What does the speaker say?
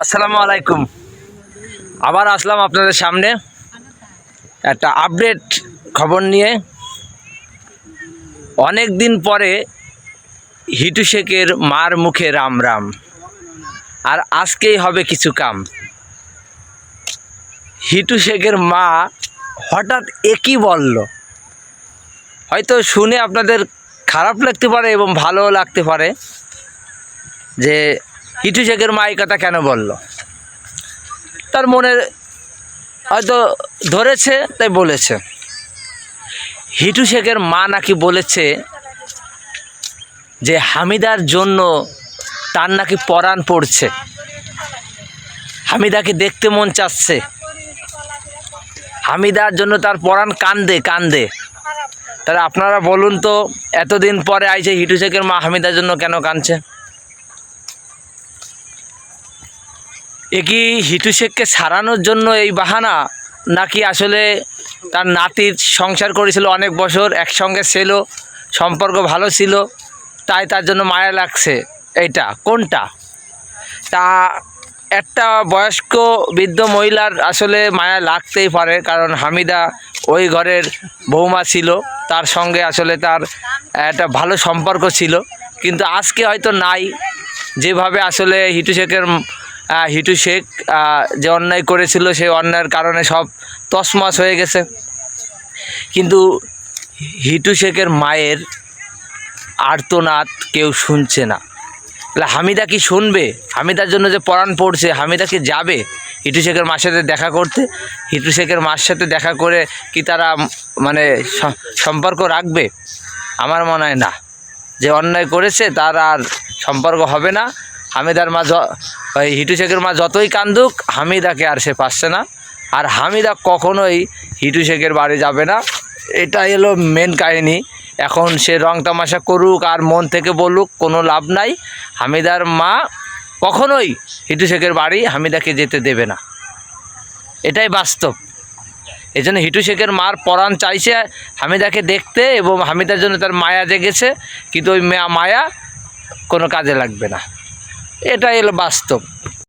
আসসালামু আলাইকুম। আবার আসলাম আপনাদের সামনে। একটা আপডেট খবর নিয়ে। অনেক দিন পরে হিটু শেখের মার মুখে রাম রাম। আর আজকেই হবে কিছু কাম। হিটু শেখের মা হঠাৎ একই বলল। হয়তো শুনে আপনাদের খারাপ লাগতে পারে এবং ভালোও লাগতে পারে যে হিটু শেখের মা এই কথা কেন বলল? তার মনে হয়তো ধরেছে, তাই বলেছে। হিটু শেখের মা নাকি বলেছে যে হামিদার জন্য তার নাকি পরাণ পড়ছে। হামিদাকে দেখতে মন চাচ্ছে। হামিদার জন্য তার পরাণ কান্দে কান্দে। তাহলে আপনারা বলুন তো, এতদিন পরে আইছে হিটু শেখের মা হামিদার জন্য কেন কাঁদছে? এ কি হিটু শেখকে সারানোর জন্য এই বাহানা নাকি আসলে তার নাতির সংসার করেছিল অনেক বছর, একসঙ্গে ছিল, সম্পর্ক ভালো ছিল, তাই তার জন্য মায়া লাগছে। এইটা, কোনটা? তা একটা বয়স্ক বৃদ্ধ মহিলার আসলে মায়া লাগতেই পারে, কারণ হামিদা ওই ঘরের বৌমা ছিল, তার সঙ্গে আসলে তার একটা ভালো সম্পর্ক ছিল। কিন্তু আজকে হয়তো নাই। যেভাবে আসলে হিটু শেখের হিটু শেখ যে অন্যায় করেছিল সেই অন্যায়ের কারণে সব তসমস হয়ে গেছে। কিন্তু হিটু শেখের মায়ের আর্তনাদ কেউ শুনছে না। তাহলে হামিদা কি শুনবে? হামিদার জন্য যে পরাণ পড়ছে, হামিদা কি যাবে হিটু শেখের মার সাথে দেখা করতে? হিটু শেখের মার সাথে দেখা করে কি তারা মানে সম্পর্ক রাখবে? আমার মনে হয় না। যে অন্যায় করেছে, তার আর সম্পর্ক হবে না। হামিদার মা হিটু শেখের মা যতই কান্দুক, হামিদাকে আর সে পাচ্ছে না। আর হামিদা কখনোই হিটু শেখের বাড়ি যাবে না। এটা এলো মেন কাহিনী। এখন সে রং তামাশা করুক আর মন থেকে বলুক, কোনো লাভ নাই। হামিদার মা কখনোই হিটু শেখের বাড়ি হামিদাকে যেতে দেবে না। এটাই বাস্তব। এই জন্য হিটু শেখের মার পরাণ চাইছে হামিদাকে দেখতে এবং হামিদার জন্য তার মায়া জেগেছে, কিন্তু ওই মায়া কোনো কাজে লাগবে না। এটা এলো বাস্তব।